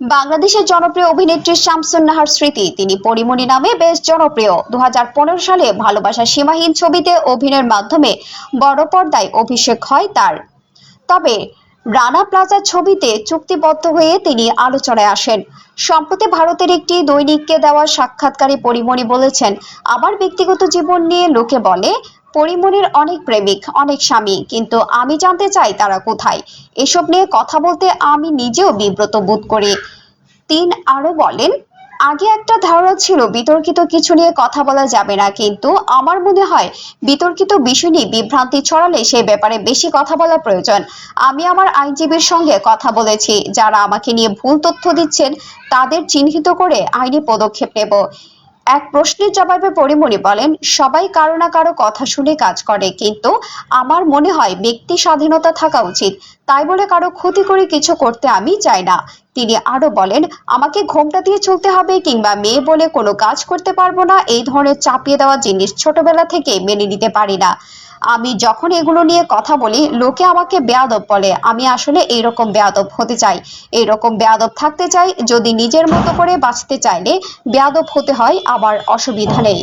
বাংলাদেশের জনপ্রিয় অভিনেত্রী শামসুন নাহার স্মৃতি। তিনি পরিমণি নামে বেশ জনপ্রিয়। দু সালে ভালোবাসা সীমাহীন ছবিতে অভিনয়ের মাধ্যমে বড় পর্দায় অভিষেক হয় তার। তবে রানা প্লাজা ছবিতে চুক্তিবদ্ধ হয়ে তিনি আলোচনায় আসেন। সম্প্রতি ভারতের একটি দৈনিককে দেওয়া সাক্ষাৎকারে পরিমণি বলেছেন, আমার ব্যক্তিগত জীবন নিয়ে লোকে বলে পরিমণির অনেক প্রেমিক, অনেক স্বামী, কিন্তু আমি জানতে চাই তারা কোথায়। এসব নিয়ে কথা বলতে আমি নিজেও বিব্রত বোধ করি। তিন আরও বলেন, আগে একটা ধারণা ছিল বিতর্কিত কিছু নিয়ে কথা বলা যাবে না, কিন্তু আমার মনে হয় বিতর্কিত বিষয় নিয়ে বিভ্রান্তি ছড়ালে সেই ব্যাপারে বেশি কথা বলা প্রয়োজন। আমি আমার আইনজীবীর সঙ্গে কথা বলেছি, যারা আমাকে নিয়ে ভুল তথ্য দিচ্ছেন, তাদের চিহ্নিত করে আইনি পদক্ষেপ নেব। এক প্রশ্নের জবাবে পরিমণি বলেন, সবাই কারও না কারও কথা শুনে কাজ করে, কিন্তু আমার মনে হয় ব্যক্তি স্বাধীনতা থাকা উচিত। তাই বলে কারও ক্ষতি করে কিছু করতে আমি চাই না। তিনি আরও বলেন, আমাকে ঘোমটা দিয়ে চলতে হবে কিংবা মেয়ে বলে কোনো কাজ করতে পারব না, এই ধরনের চাপিয়ে দেওয়া জিনিস ছোটবেলা থেকে মেনে নিতে পারি না। আমি যখন এগুলো নিয়ে কথা বলি, লোকে আমাকে বেয়াদব বলে। আমি আসলে এইরকম বেয়াদব হতে চাই। এইরকম বেয়াদব থাকতে চাই, যদি নিজের মতো করে বাঁচতে চাইলে বেয়াদব হতে হয় আবার অসুবিধা নেই।